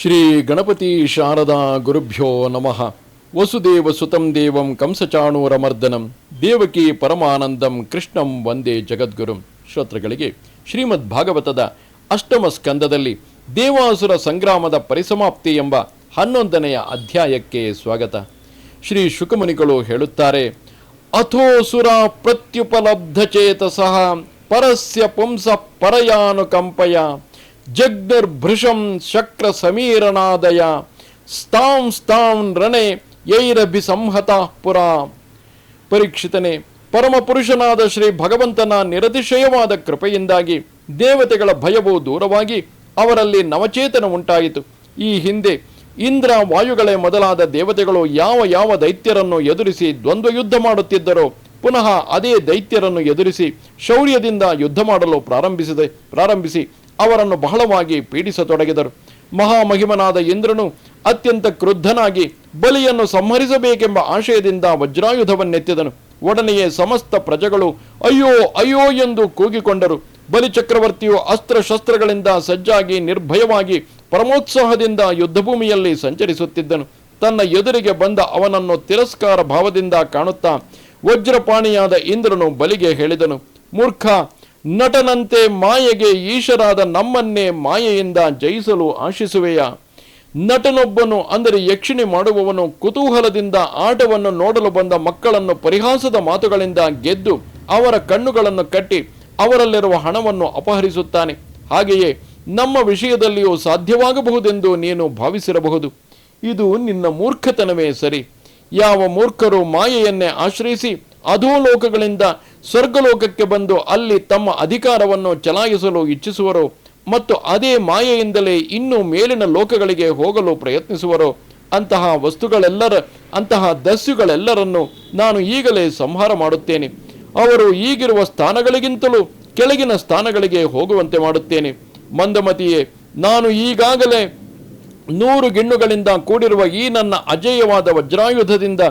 ಶ್ರೀ ಗಣಪತಿ ಶಾರದಾ ಗುರುಭ್ಯೋ ನಮಃ. ವಸುದೇವ ಸುತಂ ದೇವಂ ಕಂಸಚಾಣೂರಮರ್ದನಂ. ದೇವಕಿ ಪರಮಾನಂದಂ ಕೃಷ್ಣಂ ವಂದೇ ಜಗದ್ಗುರುಂ. ಶ್ರೋತೃಗಳಿಗೆ ಶ್ರೀಮದ್ ಭಾಗವತದ ಅಷ್ಟಮ ಸ್ಕಂದದಲ್ಲಿ ದೇವಾಸುರ ಸಂಗ್ರಾಮದ ಪರಿಸಮಾಪ್ತಿ ಎಂಬ ಹನ್ನೊಂದನೆಯ ಅಧ್ಯಾಯಕ್ಕೆ ಸ್ವಾಗತ. ಶ್ರೀ ಶುಕಮುನಿಗಳು ಹೇಳುತ್ತಾರೆ ಅಥೋಸುರ ಪ್ರತ್ಯುಪಲಬ್ಧ ಚೇತಸಃ ಪರಸ್ಯ ಪುಂಸ ಪರಯಾನುಕಂಪಯ ಜಗ್ನಿರ್ಭೃಶಂ ಶಕ್ರ ಸಮೀರನಾದಯ. ಸ್ತಾಂ ಸ್ತಾಂ ರಣೆ ಯೈರಭಿ ಸಂಹತ ಪುರ. ಪರೀಕ್ಷಿತನೇ ಪರಮಪುರುಷನಾದ ಶ್ರೀ ಭಗವಂತನ ನಿರತಿಶಯವಾದ ಕೃಪೆಯಿಂದಾಗಿ ದೇವತೆಗಳ ಭಯವು ದೂರವಾಗಿ ಅವರಲ್ಲಿ ನವಚೇತನ ಉಂಟಾಯಿತು. ಈ ಹಿಂದೆ ಇಂದ್ರ ವಾಯುಗಳೇ ಮೊದಲಾದ ದೇವತೆಗಳು ಯಾವ ಯಾವ ದೈತ್ಯರನ್ನು ಎದುರಿಸಿ ದ್ವಂದ್ವ ಯುದ್ಧ ಮಾಡುತ್ತಿದ್ದರೋ, ಪುನಃ ಅದೇ ದೈತ್ಯರನ್ನು ಎದುರಿಸಿ ಶೌರ್ಯದಿಂದ ಯುದ್ಧ ಮಾಡಲು ಪ್ರಾರಂಭಿಸಿದೆ, ಪ್ರಾರಂಭಿಸಿ ಅವರನ್ನು ಬಹಳವಾಗಿ ಪೀಡಿಸತೊಡಗಿದರು. ಮಹಾಮಹಿಮನಾದ ಇಂದ್ರನು ಅತ್ಯಂತ ಕ್ರುದ್ಧನಾಗಿ ಬಲಿಯನ್ನು ಸಂಹರಿಸಬೇಕೆಂಬ ಆಶಯದಿಂದ ವಜ್ರಾಯುಧವನ್ನೆತ್ತಿದನು. ಒಡನೆಯೇ ಸಮಸ್ತ ಪ್ರಜೆಗಳು ಅಯ್ಯೋ ಅಯ್ಯೋ ಎಂದು ಕೂಗಿಕೊಂಡರು. ಬಲಿಚಕ್ರವರ್ತಿಯು ಅಸ್ತ್ರಶಸ್ತ್ರಗಳಿಂದ ಸಜ್ಜಾಗಿ ನಿರ್ಭಯವಾಗಿ ಪರಮೋತ್ಸಾಹದಿಂದ ಯುದ್ಧಭೂಮಿಯಲ್ಲಿ ಸಂಚರಿಸುತ್ತಿದ್ದನು. ತನ್ನ ಎದುರಿಗೆ ಬಂದ ಅವನನ್ನು ತಿರಸ್ಕಾರ ಭಾವದಿಂದ ಕಾಣುತ್ತಾ ವಜ್ರಪಾಣಿಯಾದ ಇಂದ್ರನು ಬಲಿಗೆ ಹೇಳಿದನು, ಮೂರ್ಖ ನಟನಂತೆ ಮಾಯೆಗೆ ಈಶರಾದ ನಮ್ಮನ್ನೇ ಮಾಯೆಯಿಂದ ಜಯಿಸಲು ಆಶಿಸುವೆಯ. ನಟನೊಬ್ಬನು ಅಂದರೆ ಯಕ್ಷಿಣಿ ಮಾಡುವವನು ಕುತೂಹಲದಿಂದ ಆಟವನ್ನು ನೋಡಲು ಬಂದ ಮಕ್ಕಳನ್ನು ಪರಿಹಾಸದ ಮಾತುಗಳಿಂದ ಗೆದ್ದು ಅವರ ಕಣ್ಣುಗಳನ್ನು ಕಟ್ಟಿ ಅವರಲ್ಲಿರುವ ಹಣವನ್ನು ಅಪಹರಿಸುತ್ತಾನೆ. ಹಾಗೆಯೇ ನಮ್ಮ ವಿಷಯದಲ್ಲಿಯೂ ಸಾಧ್ಯವಾಗಬಹುದೆಂದು ನೀನು ಭಾವಿಸಿರಬಹುದು. ಇದು ನಿನ್ನ ಮೂರ್ಖತನವೇ ಸರಿ. ಯಾವ ಮೂರ್ಖರು ಮಾಯೆಯನ್ನೇ ಆಶ್ರಯಿಸಿ ಅಧೋಲೋಕಗಳಿಂದ ಸ್ವರ್ಗಲೋಕಕ್ಕೆ ಬಂದು ಅಲ್ಲಿ ತಮ್ಮ ಅಧಿಕಾರವನ್ನು ಚಲಾಯಿಸಲು ಇಚ್ಛಿಸುವರು ಮತ್ತು ಅದೇ ಮಾಯೆಯಿಂದಲೇ ಇನ್ನೂ ಮೇಲಿನ ಲೋಕಗಳಿಗೆ ಹೋಗಲು ಪ್ರಯತ್ನಿಸುವರು. ಅಂತಹ ವಸ್ತುಗಳೆಲ್ಲರ, ಅಂತಹ ದಸ್ಯುಗಳೆಲ್ಲರನ್ನು ನಾನು ಈಗಲೇ ಸಂಹಾರ ಮಾಡುತ್ತೇನೆ. ಅವರು ಈಗಿರುವ ಸ್ಥಾನಗಳಿಗಿಂತಲೂ ಕೆಳಗಿನ ಸ್ಥಾನಗಳಿಗೆ ಹೋಗುವಂತೆ ಮಾಡುತ್ತೇನೆ. ಮಂದಮತಿಯೇ, ನಾನು ಈಗಾಗಲೇ ನೂರು ಗಿಣ್ಣುಗಳಿಂದ ಕೂಡಿರುವ ಈ ನನ್ನ ಅಜೇಯವಾದ ವಜ್ರಾಯುಧದಿಂದ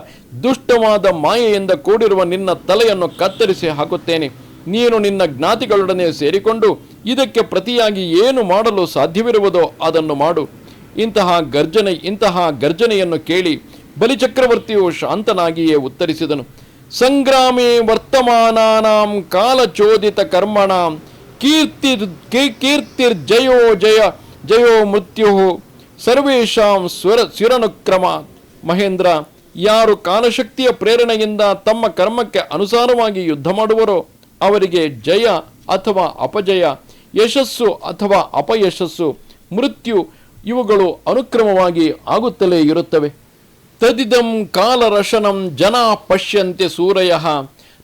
ದುಷ್ಟವಾದ ಮಾಯೆಯಿಂದ ಕೂಡಿರುವ ನಿನ್ನ ತಲೆಯನ್ನು ಕತ್ತರಿಸಿ ಹಾಕುತ್ತೇನೆ. ನೀನು ನಿನ್ನ ಜ್ಞಾತಿಗಳೊಡನೆ ಸೇರಿಕೊಂಡು ಇದಕ್ಕೆ ಪ್ರತಿಯಾಗಿ ಏನು ಮಾಡಲು ಸಾಧ್ಯವಿರುವುದೋ ಅದನ್ನು ಮಾಡು. ಇಂತಹ ಗರ್ಜನೆ, ಇಂತಹ ಗರ್ಜನೆಯನ್ನು ಕೇಳಿ ಬಲಿಚಕ್ರವರ್ತಿಯು ಶಾಂತನಾಗಿಯೇ ಉತ್ತರಿಸಿದನು. ಸಂಗ್ರಾಮೇ ವರ್ತಮಾನಾನಾಂ ಕಾಲಚೋದಿತ ಕರ್ಮಣಾಂ ಕೀರ್ತಿರ್ ಜಯೋ ಜಯ, ಜಯೋ ಮೃತ್ಯು ಸರ್ವೇಷಾಂ ಸ್ವರ ಸ್ವಿರನುಕ್ರಮ ಮಹೇಂದ್ರ, ಯಾರು ಕಾಲಶಕ್ತಿಯ ಪ್ರೇರಣೆಯಿಂದ ತಮ್ಮ ಕರ್ಮಕ್ಕೆ ಅನುಸಾರವಾಗಿ ಯುದ್ಧ ಮಾಡುವರೋ, ಅವರಿಗೆ ಜಯ ಅಥವಾ ಅಪಜಯ, ಯಶಸ್ಸು ಅಥವಾ ಅಪಯಶಸ್ಸು, ಮೃತ್ಯು ಇವುಗಳು ಅನುಕ್ರಮವಾಗಿ ಆಗುತ್ತಲೇ ಇರುತ್ತವೆ. ತದಿದಂ ಕಾಲರಶನಂ ಜನ ಪಶ್ಯಂತೆ ಸೂರಯ.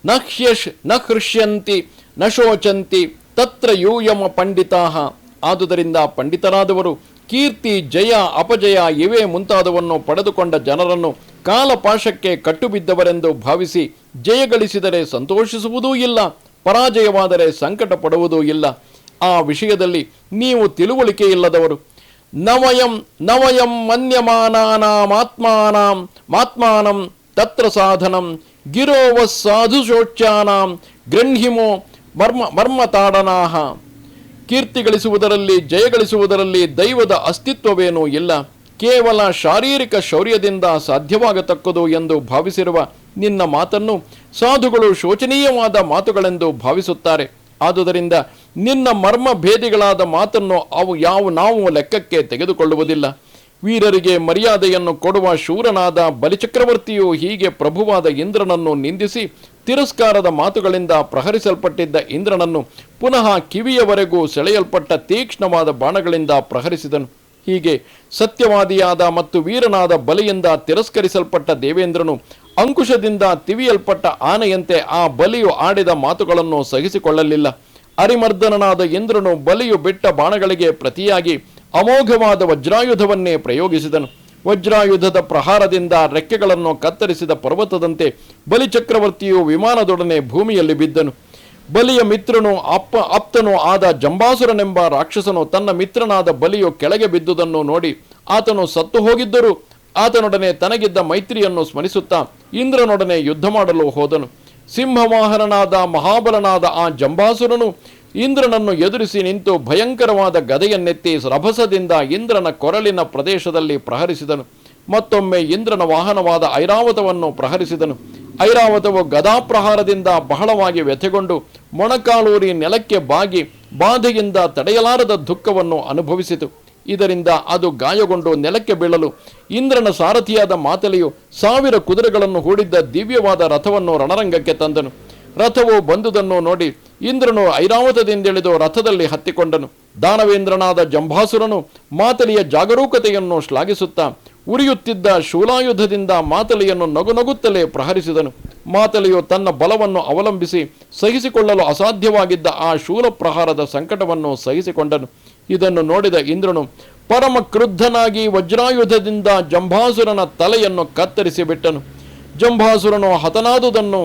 ನ ಹ್ಯಶ್ನ ಹೃಷ್ಯಂತಿ, ನ ಶೋಚಂತಿ, ತತ್ರ ಯೂಯಮ ಪಂಡಿತಾ. ಆದುದರಿಂದ ಪಂಡಿತರಾದವರು ಕೀರ್ತಿ, ಜಯ, ಅಪಜಯ ಇವೇ ಮುಂತಾದವನ್ನು ಪಡೆದುಕೊಂಡ ಜನರನ್ನು ಕಾಲಪಾಶಕ್ಕೆ ಕಟ್ಟುಬಿದ್ದವರೆಂದು ಭಾವಿಸಿ ಜಯಗಳಿಸಿದರೆ ಸಂತೋಷಿಸುವುದೂ ಇಲ್ಲ, ಪರಾಜಯವಾದರೆ ಸಂಕಟ ಪಡುವುದೂ ಇಲ್ಲ. ಆ ವಿಷಯದಲ್ಲಿ ನೀವು ತಿಳುವಳಿಕೆ ಇಲ್ಲದವರು. ನವಯಂ ನವಯಂ ಮನ್ಯಮಾನಾನಾಮಾತ್ಮಾನಾಂ ಮಾತ್ಮಾನಂ ತತ್ರ ಸಾಧನಂ, ಗಿರೋವ ಸಾಧುಶೋಚ್ಯಾನಾಂ ಗೃಹಿಮೋ ಮರ್ಮ ಮರ್ಮತಾಡನಾಹ. ಕೀರ್ತಿ ಗಳಿಸುವುದರಲ್ಲಿ ಜಯಗಳಿಸುವುದರಲ್ಲಿ ದೈವದ ಅಸ್ತಿತ್ವವೇನೂ ಇಲ್ಲ. ಕೇವಲ ಶಾರೀರಿಕ ಶೌರ್ಯದಿಂದ ಸಾಧ್ಯವಾಗತಕ್ಕದು ಎಂದು ಭಾವಿಸಿರುವ ನಿನ್ನ ಮಾತನ್ನು ಸಾಧುಗಳು ಶೋಚನೀಯವಾದ ಮಾತುಗಳೆಂದು ಭಾವಿಸುತ್ತಾರೆ. ಆದುದರಿಂದ ನಿನ್ನ ಮರ್ಮ ಭೇದಿಗಳಾದ ಮಾತನ್ನು ಅವು ಯಾವ ನಾವು ಲೆಕ್ಕಕ್ಕೆ ತೆಗೆದುಕೊಳ್ಳುವುದಿಲ್ಲ. ವೀರರಿಗೆ ಮರ್ಯಾದೆಯನ್ನು ಕೊಡುವ ಶೂರನಾದ ಬಲಿಚಕ್ರವರ್ತಿಯು ಹೀಗೆ ಪ್ರಭುವಾದ ಇಂದ್ರನನ್ನು ನಿಂದಿಸಿ ತಿರಸ್ಕಾರದ ಮಾತುಗಳಿಂದ ಪ್ರಹರಿಸಲ್ಪಟ್ಟಿದ್ದ ಇಂದ್ರನನ್ನು ಪುನಃ ಕಿವಿಯವರೆಗೂ ಸೆಳೆಯಲ್ಪಟ್ಟ ತೀಕ್ಷ್ಣವಾದ ಬಾಣಗಳಿಂದ ಪ್ರಹರಿಸಿದನು. ಹೀಗೆ ಸತ್ಯವಾದಿಯಾದ ಮತ್ತು ವೀರನಾದ ಬಲಿಯಿಂದ ತಿರಸ್ಕರಿಸಲ್ಪಟ್ಟ ದೇವೇಂದ್ರನು ಅಂಕುಶದಿಂದ ತಿವಿಯಲ್ಪಟ್ಟ ಆನೆಯಂತೆ ಆ ಬಲಿಯು ಆಡಿದ ಮಾತುಗಳನ್ನು ಸಹಿಸಿಕೊಳ್ಳಲಿಲ್ಲ. ಅರಿಮರ್ದನನಾದ ಇಂದ್ರನು ಬಲಿಯು ಬಿಟ್ಟ ಬಾಣಗಳಿಗೆ ಪ್ರತಿಯಾಗಿ ಅಮೋಘವಾದ ವಜ್ರಾಯುಧವನ್ನೇ ಪ್ರಯೋಗಿಸಿದನು. ವಜ್ರಾಯುಧದ ಪ್ರಹಾರದಿಂದ ರೆಕ್ಕೆಗಳನ್ನು ಕತ್ತರಿಸಿದ ಪರ್ವತದಂತೆ ಬಲಿಚಕ್ರವರ್ತಿಯು ವಿಮಾನದೊಡನೆ ಭೂಮಿಯಲ್ಲಿ ಬಿದ್ದನು. ಬಲಿಯ ಮಿತ್ರನು ಅಪ್ಪ, ಆಪ್ತನೂ ಆದ ಜಂಬಾಸುರನೆಂಬ ರಾಕ್ಷಸನು ತನ್ನ ಮಿತ್ರನಾದ ಬಲಿಯು ಕೆಳಗೆ ಬಿದ್ದುದನ್ನು ನೋಡಿ ಆತನು ಸತ್ತು ಹೋಗಿದ್ದರೂ. ಆತನೊಡನೆ ತನಗಿದ್ದ ಮೈತ್ರಿಯನ್ನು ಸ್ಮರಿಸುತ್ತಾ ಇಂದ್ರನೊಡನೆ ಯುದ್ಧ ಮಾಡಲು ಹೋದನು. ಸಿಂಹವಾಹನನಾದ ಮಹಾಬಲನಾದ ಆ ಜಂಬಾಸುರನು ಇಂದ್ರನನ್ನು ಎದುರಿಸಿ ನಿಂತು ಭಯಂಕರವಾದ ಗದೆಯನ್ನೆತ್ತಿ ರಭಸದಿಂದ ಇಂದ್ರನ ಕೊರಳಿನ ಪ್ರದೇಶದಲ್ಲಿ ಪ್ರಹರಿಸಿದನು. ಮತ್ತೊಮ್ಮೆ ಇಂದ್ರನ ವಾಹನವಾದ ಐರಾವತವನ್ನು ಪ್ರಹರಿಸಿದನು. ಐರಾವತವು ಗದಾಪ್ರಹಾರದಿಂದ ಬಹಳವಾಗಿ ವ್ಯಥೆಗೊಂಡು ಮೊಣಕಾಲೂರಿ ನೆಲಕ್ಕೆ ಬಾಗಿ ಬಾಧೆಯಿಂದ ತಡೆಯಲಾರದ ದುಃಖವನ್ನು ಅನುಭವಿಸಿತು. ಇದರಿಂದ ಅದು ಗಾಯಗೊಂಡು ನೆಲಕ್ಕೆ ಬೀಳಲು ಇಂದ್ರನ ಸಾರಥಿಯಾದ ಮಾತಲೆಯು ಸಾವಿರ ಕುದುರೆಗಳನ್ನು ಹೂಡಿದ್ದ ದಿವ್ಯವಾದ ರಥವನ್ನು ರಣರಂಗಕ್ಕೆ ತಂದನು. ರಥವು ಬಂದುದನ್ನು ನೋಡಿ ಇಂದ್ರನು ಐರಾವತದಿಂದಿಳಿದು ರಥದಲ್ಲಿ ಹತ್ತಿಕೊಂಡನು. ದಾನವೇಂದ್ರನಾದ ಜಂಭಾಸುರನು ಮಾತಲಿಯ ಜಾಗರೂಕತೆಯನ್ನು ಶ್ಲಾಘಿಸುತ್ತಾ ಉರಿಯುತ್ತಿದ್ದ ಶೂಲಾಯುಧದಿಂದ ಮಾತಲಿಯನ್ನು ನಗುನಗುತ್ತಲೇ ಪ್ರಹರಿಸಿದನು. ಮಾತಲಿಯು ತನ್ನ ಬಲವನ್ನು ಅವಲಂಬಿಸಿ ಸಹಿಸಿಕೊಳ್ಳಲು ಅಸಾಧ್ಯವಾಗಿದ್ದ ಆ ಶೂಲ ಪ್ರಹಾರದ ಸಂಕಟವನ್ನು ಸಹಿಸಿಕೊಂಡನು. ಇದನ್ನು ನೋಡಿದ ಇಂದ್ರನು ಪರಮ ಕ್ರುದ್ಧನಾಗಿ ವಜ್ರಾಯುಧದಿಂದ ಜಂಭಾಸುರನ ತಲೆಯನ್ನು ಕತ್ತರಿಸಿಬಿಟ್ಟನು. ಜಂಭಾಸುರನು ಹತನಾದುದನ್ನು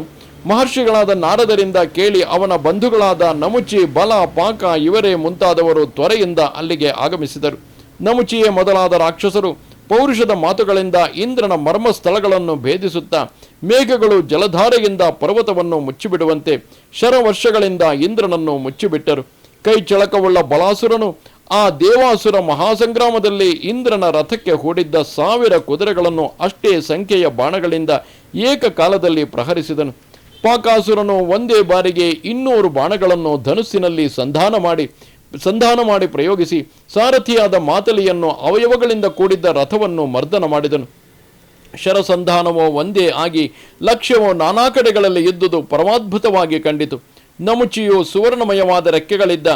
ಮಹರ್ಷಿಗಳಾದ ನಾರದರಿಂದ ಕೇಳಿ ಅವನ ಬಂಧುಗಳಾದ ನಮುಚಿ, ಬಲ, ಪಾಕ ಇವರೇ ಮುಂತಾದವರು ತ್ವರೆಯಿಂದ ಅಲ್ಲಿಗೆ ಆಗಮಿಸಿದರು. ನಮುಚಿಯೇ ಮೊದಲಾದ ರಾಕ್ಷಸರು ಪೌರುಷದ ಮಾತುಗಳಿಂದ ಇಂದ್ರನ ಮರ್ಮ ಸ್ಥಳಗಳನ್ನು ಭೇದಿಸುತ್ತಾ ಮೇಘಗಳು ಜಲಧಾರೆಯಿಂದ ಪರ್ವತವನ್ನು ಮುಚ್ಚಿಬಿಡುವಂತೆ ಶರವರ್ಷಗಳಿಂದ ಇಂದ್ರನನ್ನು ಮುಚ್ಚಿಬಿಟ್ಟರು. ಕೈ ಚಳಕವುಳ್ಳ ಬಲಾಸುರನು ಆ ದೇವಾಸುರ ಮಹಾಸಂಗ್ರಾಮದಲ್ಲಿ ಇಂದ್ರನ ರಥಕ್ಕೆ ಹೂಡಿದ್ದ ಸಾವಿರ ಕುದುರೆಗಳನ್ನು ಅಷ್ಟೇ ಸಂಖ್ಯೆಯ ಬಾಣಗಳಿಂದ ಏಕಕಾಲದಲ್ಲಿ ಪ್ರಹರಿಸಿದನು. ಪಾಕಾಸುರನು ಒಂದೇ ಬಾರಿಗೆ ಇನ್ನೂರು ಬಾಣಗಳನ್ನು ಧನುಸ್ಸಿನಲ್ಲಿ ಸಂಧಾನ ಮಾಡಿ ಸಂಧಾನ ಮಾಡಿ ಪ್ರಯೋಗಿಸಿ ಸಾರಥಿಯಾದ ಮಾತಲಿಯನ್ನು ಅವಯವಗಳಿಂದ ಕೂಡಿದ್ದ ರಥವನ್ನು ಮರ್ದನ ಮಾಡಿದನು. ಶರಸಂಧಾನವೋ ಒಂದೇ ಆಗಿ ಲಕ್ಷ್ಯವೋ ನಾನಾ ಕಡೆಗಳಲ್ಲಿ ಇದ್ದುದು ಪರಮಾದ್ಭುತವಾಗಿ ಕಂಡಿತು. ನಮುಚಿಯು ಸುವರ್ಣಮಯವಾದ ರೆಕ್ಕೆಗಳಿದ್ದ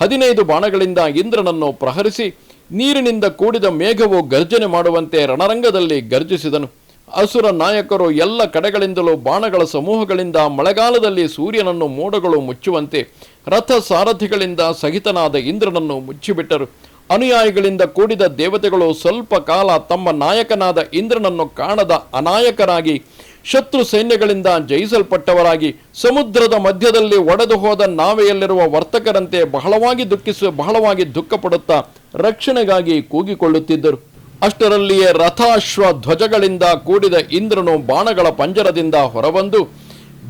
ಹದಿನೈದು ಬಾಣಗಳಿಂದ ಇಂದ್ರನನ್ನು ಪ್ರಹರಿಸಿ ನೀರಿನಿಂದ ಕೂಡಿದ ಮೇಘವು ಗರ್ಜನೆ ಮಾಡುವಂತೆ ರಣರಂಗದಲ್ಲಿ ಗರ್ಜಿಸಿದನು. ಅಸುರ ನಾಯಕರು ಎಲ್ಲ ಕಡೆಗಳಿಂದಲೂ ಬಾಣಗಳ ಸಮೂಹಗಳಿಂದ ಮಳೆಗಾಲದಲ್ಲಿ ಸೂರ್ಯನನ್ನು ಮೋಡಗಳು ಮುಚ್ಚುವಂತೆ ರಥ ಸಾರಥಿಗಳಿಂದ ಸಹಿತನಾದ ಇಂದ್ರನನ್ನು ಮುಚ್ಚಿಬಿಟ್ಟರು. ಅನುಯಾಯಿಗಳಿಂದ ಕೂಡಿದ ದೇವತೆಗಳು ಸ್ವಲ್ಪ ಕಾಲ ತಮ್ಮ ನಾಯಕನಾದ ಇಂದ್ರನನ್ನು ಕಾಣದ ಅನಾಯಕರಾಗಿ ಶತ್ರು ಸೈನ್ಯಗಳಿಂದ ಜಯಿಸಲ್ಪಟ್ಟವರಾಗಿ ಸಮುದ್ರದ ಮಧ್ಯದಲ್ಲಿ ಒಡೆದು ಹೋದ ನಾವೆಯಲ್ಲಿರುವ ವರ್ತಕರಂತೆ ಬಹಳವಾಗಿ ದುಃಖಿಸುವ ಬಹಳವಾಗಿ ದುಃಖಪಡುತ್ತಾ ರಕ್ಷಣೆಗಾಗಿ ಕೂಗಿಕೊಳ್ಳುತ್ತಿದ್ದರು. ಅಷ್ಟರಲ್ಲಿಯೇ ರಥಾಶ್ವ ಧ್ವಜಗಳಿಂದ ಕೂಡಿದ ಇಂದ್ರನು ಬಾಣಗಳ ಪಂಜರದಿಂದ ಹೊರಬಂದು,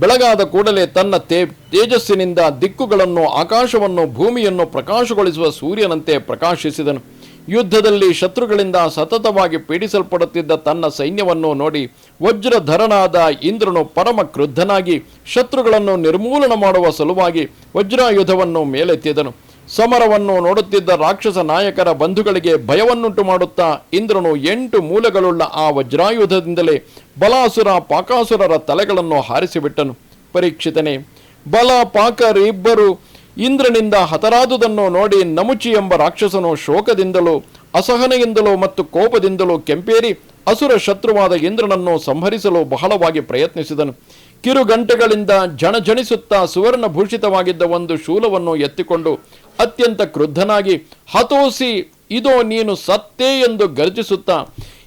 ಬೆಳಗಾದ ಕೂಡಲೇ ತನ್ನ ತೇ, ತೇಜಸ್ಸಿನಿಂದ ದಿಕ್ಕುಗಳನ್ನು ಆಕಾಶವನ್ನು ಭೂಮಿಯನ್ನು ಪ್ರಕಾಶಗೊಳಿಸುವ ಸೂರ್ಯನಂತೆ ಪ್ರಕಾಶಿಸಿದನು. ಯುದ್ಧದಲ್ಲಿ ಶತ್ರುಗಳಿಂದ ಸತತವಾಗಿ ಪೀಡಿಸಲ್ಪಡುತ್ತಿದ್ದ ತನ್ನ ಸೈನ್ಯವನ್ನು ನೋಡಿ ವಜ್ರಧರನಾದ ಇಂದ್ರನು ಪರಮ ಕ್ರುದ್ಧನಾಗಿ, ಶತ್ರುಗಳನ್ನು ನಿರ್ಮೂಲನ ಮಾಡುವ ಸಲುವಾಗಿ ವಜ್ರಾಯುಧವನ್ನು ಮೇಲೆತ್ತಿದನು. ಸಮರವನ್ನು ನೋಡುತ್ತಿದ್ದ ರಾಕ್ಷಸ ನಾಯಕರ ಬಂಧುಗಳಿಗೆ ಭಯವನ್ನುಂಟು ಮಾಡುತ್ತಾ ಇಂದ್ರನು ಎಂಟು ಮೂಲೆಗಳುಳ್ಳ ಆ ವಜ್ರಾಯುಧದಿಂದಲೇ ಬಲಾಸುರ ಪಾಕಾಸುರರ ತಲೆಗಳನ್ನು ಹಾರಿಸಿಬಿಟ್ಟನು. ಪರೀಕ್ಷಿತನೇ, ಬಲ ಪಾಕರಿಬ್ಬರು ಇಂದ್ರನಿಂದ ಹತರಾದುದನ್ನು ನೋಡಿ ನಮುಚಿ ಎಂಬ ರಾಕ್ಷಸನು ಶೋಕದಿಂದಲೂ, ಅಸಹನೆಯಿಂದಲೂ ಮತ್ತು ಕೋಪದಿಂದಲೂ ಕೆಂಪೇರಿ ಅಸುರ ಶತ್ರುವಾದ ಇಂದ್ರನನ್ನು ಸಂಹರಿಸಲು ಬಹಳವಾಗಿ ಪ್ರಯತ್ನಿಸಿದನು. ಕಿರುಗಂಟೆಗಳಿಂದ ಜಣಜಣಿಸುತ್ತಾ ಸುವರ್ಣಭೂಷಿತವಾಗಿದ್ದ ಒಂದು ಶೂಲವನ್ನು ಎತ್ತಿಕೊಂಡು ಅತ್ಯಂತ ಕ್ರುದ್ಧನಾಗಿ, ಹತೋಸಿ, ಇದೋ ನೀನು ಸತ್ತೇ ಎಂದು ಗರ್ಜಿಸುತ್ತಾ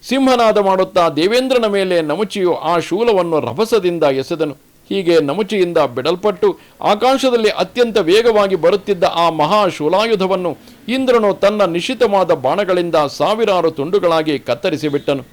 ಸಿಂಹನಾದ ಮಾಡುತ್ತಾ ದೇವೇಂದ್ರನ ಮೇಲೆ ನಮುಚಿಯು ಆ ಶೂಲವನ್ನು ರಭಸದಿಂದ ಎಸೆದನು. ಹೀಗೆ ನಮುಚಿಯಿಂದ ಬಿಡಲ್ಪಟ್ಟು ಆಕಾಶದಲ್ಲಿ ಅತ್ಯಂತ ವೇಗವಾಗಿ ಬರುತ್ತಿದ್ದ ಆ ಮಹಾ ಶೂಲಾಯುಧವನ್ನು ಇಂದ್ರನು ತನ್ನ ನಿಶ್ಚಿತವಾದ ಬಾಣಗಳಿಂದ ಸಾವಿರಾರು ತುಂಡುಗಳಾಗಿ ಕತ್ತರಿಸಿಬಿಟ್ಟನು.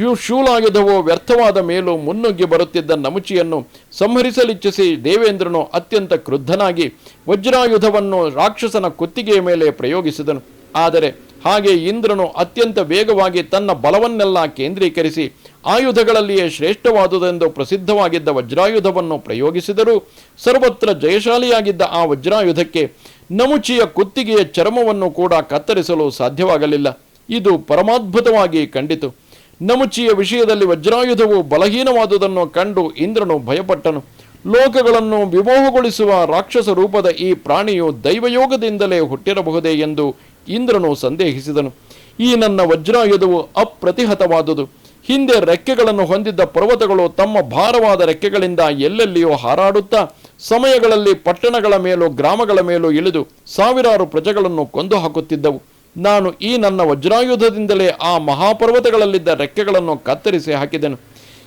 ಯು ಶೂಲಾಯುಧವು ವ್ಯರ್ಥವಾದ ಮೇಲೂ ಮುನ್ನುಗ್ಗಿ ಬರುತ್ತಿದ್ದ ನಮುಚಿಯನ್ನು ಸಂಹರಿಸಲಿಚ್ಛಿಸಿ ದೇವೇಂದ್ರನು ಅತ್ಯಂತ ಕ್ರುದ್ಧನಾಗಿ ವಜ್ರಾಯುಧವನ್ನು ರಾಕ್ಷಸನ ಕುತ್ತಿಗೆಯ ಮೇಲೆ ಪ್ರಯೋಗಿಸಿದನು. ಆದರೆ ಹಾಗೆ ಇಂದ್ರನು ಅತ್ಯಂತ ವೇಗವಾಗಿ ತನ್ನ ಬಲವನ್ನೆಲ್ಲ ಕೇಂದ್ರೀಕರಿಸಿ ಆಯುಧಗಳಲ್ಲಿಯೇ ಶ್ರೇಷ್ಠವಾದುದೆಂದು ಪ್ರಸಿದ್ಧವಾಗಿದ್ದ ವಜ್ರಾಯುಧವನ್ನು ಪ್ರಯೋಗಿಸಿದರೂ ಸರ್ವತ್ರ ಜಯಶಾಲಿಯಾಗಿದ್ದ ಆ ವಜ್ರಾಯುಧಕ್ಕೆ ನಮುಚಿಯ ಕುತ್ತಿಗೆಯ ಚರ್ಮವನ್ನು ಕೂಡ ಕತ್ತರಿಸಲು ಸಾಧ್ಯವಾಗಲಿಲ್ಲ. ಇದು ಪರಮಾದ್ಭುತವಾಗಿ ಕಂಡಿತು. ನಮುಚಿಯ ವಿಷಯದಲ್ಲಿ ವಜ್ರಾಯುಧವು ಬಲಹೀನವಾದುದನ್ನು ಕಂಡು ಇಂದ್ರನು ಭಯಪಟ್ಟನು. ಲೋಕಗಳನ್ನು ವಿಮೋಹಗೊಳಿಸುವ ರಾಕ್ಷಸ ರೂಪದ ಈ ಪ್ರಾಣಿಯು ದೈವಯೋಗದಿಂದಲೇ ಹುಟ್ಟಿರಬಹುದೇ ಎಂದು ಇಂದ್ರನು ಸಂದೇಹಿಸಿದನು. ಈ ನನ್ನ ವಜ್ರಾಯುಧವು ಅಪ್ರತಿಹತವಾದುದು. ಹಿಂದೆ ರೆಕ್ಕೆಗಳನ್ನು ಹೊಂದಿದ್ದ ಪರ್ವತಗಳು ತಮ್ಮ ಭಾರವಾದ ರೆಕ್ಕೆಗಳಿಂದ ಎಲ್ಲೆಲ್ಲಿಯೂ ಹಾರಾಡುತ್ತಾ, ಸಮಯಗಳಲ್ಲಿ ಪಟ್ಟಣಗಳ ಮೇಲೂ ಗ್ರಾಮಗಳ ಮೇಲೂ ಇಳಿದು ಸಾವಿರಾರು ಪ್ರಜೆಗಳನ್ನು ಕೊಂದು ಹಾಕುತ್ತಿದ್ದವು ನಾನು ಈ ನನ್ನ ವಜ್ರಾಯುಧದಿಂದಲೇ ಆ ಮಹಾಪರ್ವತಗಳಲ್ಲಿದ್ದ ರೆಕ್ಕೆಗಳನ್ನು ಕತ್ತರಿಸಿ ಹಾಕಿದೆನು.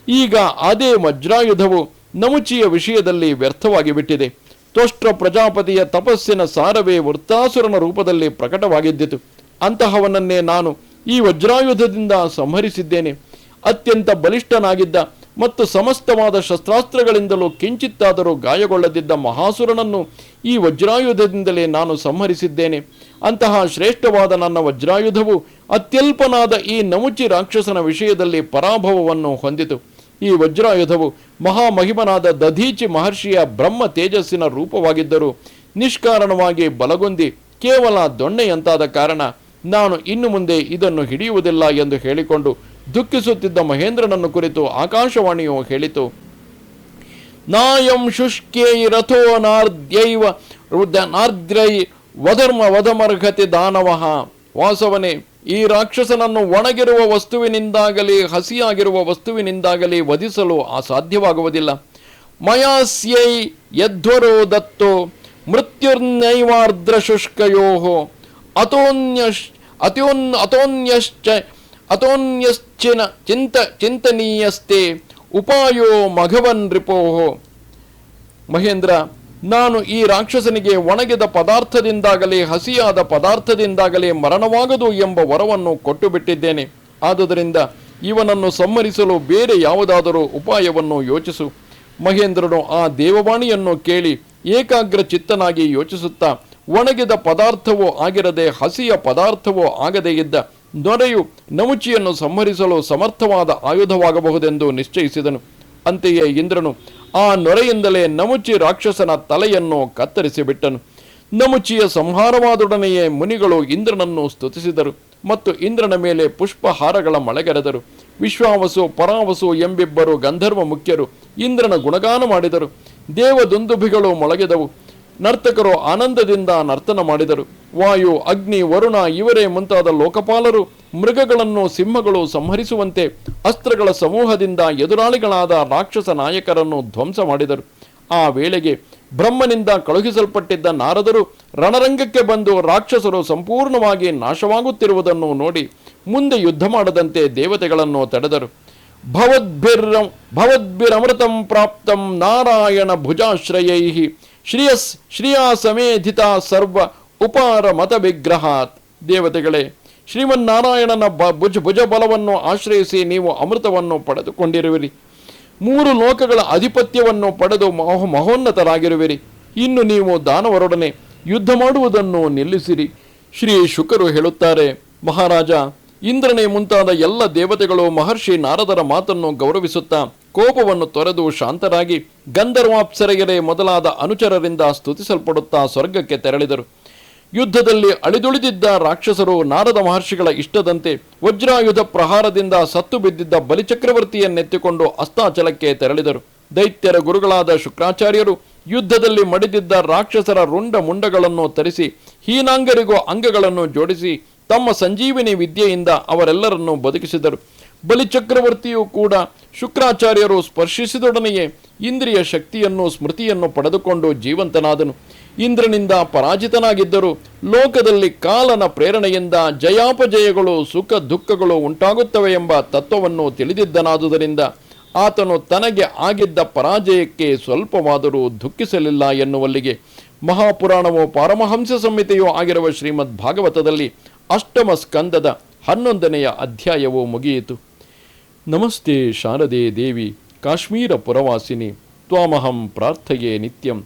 ಈಗ ಅದೇ ವಜ್ರಾಯುಧವು ನಮುಚಿಯ ವಿಷಯದಲ್ಲಿ ವ್ಯರ್ಥವಾಗಿ ಬಿಟ್ಟಿದೆ. ತೋಷ್ಟ್ರ ಪ್ರಜಾಪತಿಯ ತಪಸ್ಸಿನ ಸಾರವೇ ವೃತ್ತಾಸುರನ ರೂಪದಲ್ಲಿ ಪ್ರಕಟವಾಗಿದ್ದಿತು. ಅಂತಹವನನ್ನೇ ನಾನು ಈ ವಜ್ರಾಯುಧದಿಂದ ಸಂಹರಿಸಿದ್ದೇನೆ. ಅತ್ಯಂತ ಬಲಿಷ್ಠನಾಗಿದ್ದ ಮತ್ತು ಸಮಸ್ತವಾದ ಶಸ್ತ್ರಾಸ್ತ್ರಗಳಿಂದಲೂ ಕಿಂಚಿತ್ತಾದರೂ ಗಾಯಗೊಳ್ಳದಿದ್ದ ಮಹಾಸುರನನ್ನು ಈ ವಜ್ರಾಯುಧದಿಂದಲೇ ನಾನು ಸಂಹರಿಸಿದ್ದೇನೆ. ಅಂತಹ ಶ್ರೇಷ್ಠವಾದ ನನ್ನ ವಜ್ರಾಯುಧವು ಅತ್ಯಲ್ಪನಾದ ಈ ನಮುಚಿ ರಾಕ್ಷಸನ ವಿಷಯದಲ್ಲಿ ಪರಾಭವವನ್ನು ಹೊಂದಿತು. ಈ ವಜ್ರಾಯುಧವು ಮಹಾಮಹಿಮನಾದ ದಧೀಚಿ ಮಹರ್ಷಿಯ ಬ್ರಹ್ಮ ತೇಜಸ್ಸಿನ ರೂಪವಾಗಿದ್ದರೂ ನಿಷ್ಕಾರಣವಾಗಿ ಬಲಗೊಂದಿ ಕೇವಲ ದೊಣ್ಣೆಯಂತಾದ ಕಾರಣ ನಾನು ಇನ್ನು ಮುಂದೆ ಇದನ್ನು ಹಿಡಿಯುವುದಿಲ್ಲ ಎಂದು ಹೇಳಿಕೊಂಡು ದುಃಖಿಸುತ್ತಿದ್ದ ಮಹೇಂದ್ರನನ್ನು ಕುರಿತು ಆಕಾಶವಾಣಿಯು ಹೇಳಿತು, ನಾಯಂ ಶುಷ್ಕೈ ರಥೋ ನಾರ್ದ್ಯೈವ ರುದ- ನಾರ್ದ್ರೈ ವಧರ್ಮ ವಧಮರ್ಹತೆ ದಾನವಃ. ವಾಸವನೇ, ಈ ರಾಕ್ಷಸನನ್ನು ಒಣಗಿರುವ ವಸ್ತುವಿನಿಂದಾಗಲಿ, ಹಸಿಯಾಗಿರುವ ವಸ್ತುವಿನಿಂದಾಗಲಿ ವಧಿಸಲು ಅಸಾಧ್ಯವಾಗುವುದಿಲ್ಲ. ಮಯಾಸ್ಯೈ ಯಧ್ವರೋ ದತ್ತೋ ಮೃತ್ಯುರ್ನೈವಾರ್ದ್ರ ಶುಷ್ಕಯೋ ಅತೋನ್ಯಶ್, ಅತ್ಯೋನ್, ಅತೋನ್ಯಶ್ಚ ಅತೋನ್ಯಶ್ಚಿನ ಚಿಂತ ಚಿಂತನೀಯಸ್ತೆ ಉಪಾಯೋ ಮಘವನ್ ರಿಪೋಹೋ. ಮಹೇಂದ್ರ, ನಾನು ಈ ರಾಕ್ಷಸನಿಗೆ ಒಣಗಿದ ಪದಾರ್ಥದಿಂದಾಗಲೇ, ಹಸಿಯಾದ ಪದಾರ್ಥದಿಂದಾಗಲೇ ಮರಣವಾಗದು ಎಂಬ ವರವನ್ನು ಕೊಟ್ಟು ಬಿಟ್ಟಿದ್ದೇನೆ ಆದುದರಿಂದ ಇವನನ್ನು ಸಂಹರಿಸಲು ಬೇರೆ ಯಾವುದಾದರೂ ಉಪಾಯವನ್ನು ಯೋಚಿಸು. ಮಹೇಂದ್ರನು ಆ ದೇವವಾಣಿಯನ್ನು ಕೇಳಿ ಏಕಾಗ್ರ ಚಿತ್ತನಾಗಿ ಯೋಚಿಸುತ್ತಾ, ಒಣಗಿದ ಪದಾರ್ಥವೋ ಆಗಿರದೆ ಹಸಿಯ ಪದಾರ್ಥವೋ ಆಗದೇ ಇದ್ದ. ನೊರೆಯು ನಮುಚಿಯನ್ನು ಸಂಹರಿಸಲು ಸಮರ್ಥವಾದ ಆಯುಧವಾಗಬಹುದೆಂದು ನಿಶ್ಚಯಿಸಿದನು. ಅಂತೆಯೇ ಇಂದ್ರನು ಆ ನೊರೆಯಿಂದಲೇ ನಮುಚಿ ರಾಕ್ಷಸನ ತಲೆಯನ್ನು ಕತ್ತರಿಸಿಬಿಟ್ಟನು. ನಮುಚಿಯ ಸಂಹಾರವಾದೊಡನೆಯೇ ಮುನಿಗಳು ಇಂದ್ರನನ್ನು ಸ್ತುತಿಸಿದರು ಮತ್ತು ಇಂದ್ರನ ಮೇಲೆ ಪುಷ್ಪಹಾರಗಳ ಮಳೆಗರೆದರು. ವಿಶ್ವಾವಸು, ಪರಾವಸು ಎಂಬಿಬ್ಬರು ಗಂಧರ್ವ ಮುಖ್ಯರು ಇಂದ್ರನ ಗುಣಗಾನ ಮಾಡಿದರು. ದೇವದುಂದುಭಿಗಳು ಮೊಳಗಿದವು. ನರ್ತಕರು ಆನಂದದಿಂದ ನರ್ತನ ಮಾಡಿದರು. ವಾಯು, ಅಗ್ನಿ, ವರುಣ ಇವರೇ ಮುಂತಾದ ಲೋಕಪಾಲರು, ಮೃಗಗಳನ್ನು, ಸಿಂಹಗಳು ಸಂಹರಿಸುವಂತೆ ಅಸ್ತ್ರಗಳ ಸಮೂಹದಿಂದ ಎದುರಾಳಿಗಳಾದ ರಾಕ್ಷಸ ನಾಯಕರನ್ನು ಧ್ವಂಸ ಮಾಡಿದರು. ಆ ವೇಳೆಗೆ ಬ್ರಹ್ಮನಿಂದ ಕಳುಹಿಸಲ್ಪಟ್ಟಿದ್ದ ನಾರದರು ರಣರಂಗಕ್ಕೆ ಬಂದು ರಾಕ್ಷಸರು ಸಂಪೂರ್ಣವಾಗಿ ನಾಶವಾಗುತ್ತಿರುವುದನ್ನು ನೋಡಿ ಮುಂದೆ ಯುದ್ಧ ಮಾಡದಂತೆ ದೇವತೆಗಳನ್ನು ತಡೆದರು. ಭವದ್ಭಿರ್ ಭವದ್ಭಿರಮೃತಂ ಪ್ರಾಪ್ತಂ ನಾರಾಯಣ ಭುಜಾಶ್ರಯೈ. ಶ್ರೀಯಸ್ ಶ್ರೀಯಾ ಸಮೇಧಿತ ಸರ್ವ ಉಪಾರ ಮತ ವಿಗ್ರಹಾತ್. ದೇವತೆಗಳೇ, ಶ್ರೀಮನ್ನಾರಾಯಣನ ಬ, ಭುಜ ಭುಜ ಬಲವನ್ನು ಆಶ್ರಯಿಸಿ ನೀವು ಅಮೃತವನ್ನು ಪಡೆದುಕೊಂಡಿರುವಿರಿ. ಮೂರು ಲೋಕಗಳ ಆಧಿಪತ್ಯವನ್ನು ಪಡೆದು ಮಹೋ, ಮಹೋನ್ನತರಾಗಿರುವಿರಿ. ಇನ್ನು ನೀವು ದಾನವರೊಡನೆ ಯುದ್ಧ ಮಾಡುವುದನ್ನು ನಿಲ್ಲಿಸಿರಿ. ಶ್ರೀ ಶುಕರು ಹೇಳುತ್ತಾರೆ, ಮಹಾರಾಜ, ಇಂದ್ರನೇ ಮುಂತಾದ ಎಲ್ಲ ದೇವತೆಗಳು ಮಹರ್ಷಿ ನಾರದರ ಮಾತನ್ನು ಗೌರವಿಸುತ್ತಾ ಕೋಪವನ್ನು ತೊರೆದು ಶಾಂತರಾಗಿ ಗಂಧರ್ವಾಪ್ಸರೆಯರೇ ಮೊದಲಾದ ಅನುಚರರಿಂದ ಸ್ತುತಿಸಲ್ಪಡುತ್ತಾ ಸ್ವರ್ಗಕ್ಕೆ ತೆರಳಿದರು. ಯುದ್ಧದಲ್ಲಿ ಅಳಿದುಳಿದಿದ್ದ ರಾಕ್ಷಸರು ನಾರದ ಮಹರ್ಷಿಗಳ ಇಷ್ಟದಂತೆ ವಜ್ರಾಯುಧ ಪ್ರಹಾರದಿಂದ ಸತ್ತು ಬಿದ್ದಿದ್ದ ಬಲಿಚಕ್ರವರ್ತಿಯನ್ನೆತ್ತಿಕೊಂಡು ಅಸ್ತಾಚಲಕ್ಕೆ ತೆರಳಿದರು. ದೈತ್ಯರ ಗುರುಗಳಾದ ಶುಕ್ರಾಚಾರ್ಯರು ಯುದ್ಧದಲ್ಲಿ ಮಡಿದಿದ್ದ ರಾಕ್ಷಸರ ರುಂಡ ಮುಂಡಗಳನ್ನು ತರಿಸಿ, ಹೀನಾಂಗರಿಗೂ ಅಂಗಗಳನ್ನು ಜೋಡಿಸಿ ತಮ್ಮ ಸಂಜೀವಿನಿ ವಿದ್ಯೆಯಿಂದ ಅವರೆಲ್ಲರನ್ನು ಬದುಕಿಸಿದರು. ಬಲಿಚಕ್ರವರ್ತಿಯು ಕೂಡ ಶುಕ್ರಾಚಾರ್ಯರು ಸ್ಪರ್ಶಿಸಿದೊಡನೆಯೇ ಇಂದ್ರಿಯ ಶಕ್ತಿಯನ್ನು ಸ್ಮೃತಿಯನ್ನು ಪಡೆದುಕೊಂಡು ಜೀವಂತನಾದನು. ಇಂದ್ರನಿಂದ ಪರಾಜಿತನಾಗಿದ್ದರು ಲೋಕದಲ್ಲಿ ಕಾಲನ ಪ್ರೇರಣೆಯಿಂದ ಜಯಾಪಜಯಗಳು, ಸುಖ ದುಃಖಗಳು ಉಂಟಾಗುತ್ತವೆ ಎಂಬ ತತ್ವವನ್ನು ತಿಳಿದಿದ್ದನಾದುದರಿಂದ ಆತನು ತನಗೆ ಆಗಿದ್ದ ಪರಾಜಯಕ್ಕೆ ಸ್ವಲ್ಪವಾದರೂ ದುಃಖಿಸಲಿಲ್ಲ ಎನ್ನುವಲ್ಲಿಗೆ ಮಹಾಪುರಾಣವೋ ಪಾರಮಹಂಸ ಸಂಹಿತೆಯೋ ಆಗಿರುವ ಶ್ರೀಮದ್ ಭಾಗವತದಲ್ಲಿ ಅಷ್ಟಮ ಸ್ಕಂದದ ಹನ್ನೊಂದನೆಯ ಅಧ್ಯಾಯವು ಮುಗಿಯಿತು. ನಮಸ್ತೆ ಶಾರದೆ ದೇವಿ, ಕಾಶ್ಮೀರ ಪುರವಾಸಿನಿ, ತ್ವಾಮಹಂ ಪ್ರಾರ್ಥೆಯೇ ನಿತ್ಯಂ.